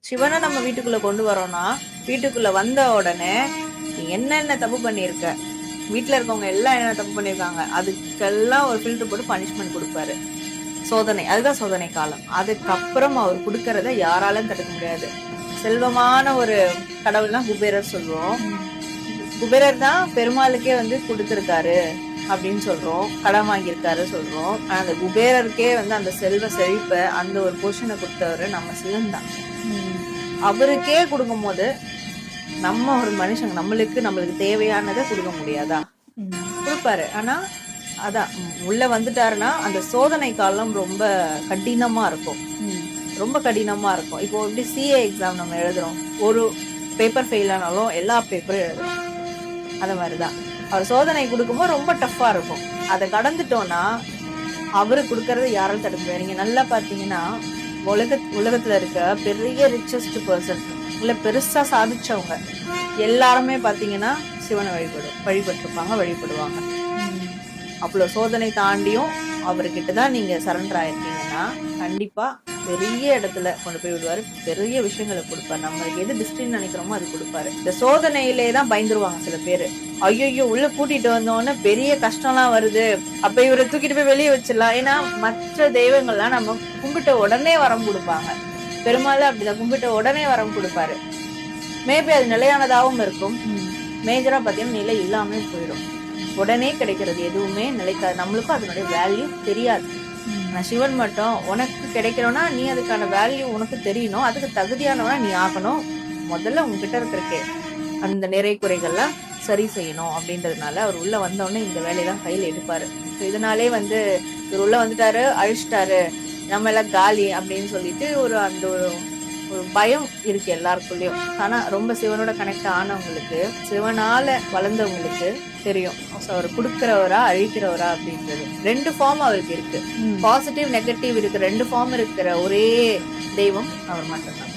சிவனை நம்ம வீட்டுக்குள்ள கொண்டு வரோம்னா வீட்டுக்குள்ள வந்த உடனே நீ என்னென்ன தப்பு பண்ணியிருக்க? வீட்டில் இருக்கவங்க எல்லாம் என்ன தப்பு பண்ணியிருக்காங்க? அதுக்கெல்லாம் ஒரு ஃபில்டர் போட்டு பனிஷ்மெண்ட் கொடுப்பாரு. சோதனை அதுதான் சோதனை காலம். அதுக்கப்புறம் அவர் கொடுக்கறத யாராலும் தடுக்க முடியாது. செல்வமான ஒரு கடவுள்னா குபேரர் சொல்லுவோம். குபேரர் தான் பெருமாளுக்கே வந்து கொடுத்துருக்காரு. அப்படின்னு சொல்றோம். கடன் வாங்கியிருக்காரு சொல்றோம். ஆனா அந்த குபேரருக்கே வந்து அந்த செல்வ செழிப்பை அந்த ஒரு பொசிஷனை கொடுத்தவரு நம்ம சிவன் தான். அவருக்கே கொடுக்கும் போது நம்ம ஒரு மனுஷங்க நம்மளுக்கு நம்மளுக்கு தேவையானதை கொடுக்க முடியாதா? கொடுப்பாரு. ஆனா அதான் உள்ள வந்துட்டாருன்னா அந்த சோதனை காலம் ரொம்ப கடினமா இருக்கும். ரொம்ப கடினமா இருக்கும். இப்போ எப்படி சிஏ எக்ஸாம் நம்ம எழுதுறோம். ஒரு பேப்பர் ஃபெயில் ஆனாலும் எல்லா பேப்பரும் எழுதுறோம். அந்த மாதிரிதான். அவர் சோதனை கொடுக்கும்போது ரொம்ப டஃப்பா இருக்கும். அதை கடந்துட்டோம்னா அவரு கொடுக்கறது யாராலும் தடுக்க முடியாது. நீங்க நல்லா பாத்தீங்கன்னா உலக உலகத்துல இருக்க பெரிய ரிச்சஸ்ட் பர்சன் இல்ல பெருசா சாதிச்சவங்க எல்லாருமே பாத்தீங்கன்னா சிவனை வழிபடு வழிபட்டிருப்பாங்க வழிபடுவாங்க. அவ்வளவு சோதனை தாண்டியும் அவர்கிட்ட தான் நீங்க சரண்டர் ஆயிருக்கீங்கன்னா கண்டிப்பா பெரிய இடத்துல கொண்டு போய் விடுவாரு. பெரிய விஷயங்களை கொடுப்பாரு. நம்மளுக்கு எது டிஸ்ட்ரின்னு நினைக்கிறோமோ அது கொடுப்பாரு. இந்த சோதனையிலே தான் பயந்துருவாங்க சில பேரு. ஐயோ உள்ள கூட்டிட்டு வந்தோன்னே பெரிய கஷ்டம்லாம் வருது. அப்ப இவரை தூக்கிட்டு போய் வெளியே வச்சிடலாம். ஏன்னா மற்ற தெய்வங்கள்லாம் நம்ம கும்பிட்ட உடனே வரம் கொடுப்பாங்க. பெருமாள் அப்படிதான் கும்பிட்ட உடனே வரம் கொடுப்பாரு. மேபி அது நிலையானதாகவும் இருக்கும். மேஜரா பாத்தீங்கன்னா நிலை இல்லாமல் போயிடும். உடனே கிடைக்கிறது எதுவுமே நிலைக்காது. நம்மளுக்கும் அதனுடைய வேல்யூ தெரியாது. நான் சிவன் மட்டும். உனக்கு கிடைக்கணும்னா நீ அதுக்கான வேல்யூ உனக்கு தெரியணும். அதுக்கு தகுதியானவனா நீ ஆகணும். முதல்ல உங்ககிட்ட இருக்கிறக்கே அந்த நிறை குறைகள்லாம் சரி செய்யணும் அப்படின்றதுனால அவர் உள்ள வந்தோடனே இந்த வேலையெல்லாம் கையில் எடுப்பாரு. ஸோ இதனாலே வந்து இவர் உள்ள வந்துட்டாரு அழிச்சிட்டாரு. நம்ம எல்லாம் காலி அப்படின்னு சொல்லிட்டு ஒரு அந்த ஒரு பயம் இருக்கு எல்லாருக்குள்ளயும். ஆனா ரொம்ப சிவனோட கனெக்ட் ஆனவங்களுக்கு சிவனால வளர்ந்தவங்களுக்கு தெரியும். அவர் கொடுக்கிறவரா அழிக்கிறவரா அப்படின்றது. ரெண்டு ஃபார்ம் அவருக்கு இருக்கு. பாசிட்டிவ் நெகட்டிவ் இருக்கு. ரெண்டு ஃபார்ம் இருக்கிற ஒரே தெய்வம் அவர் மட்டும்தான்.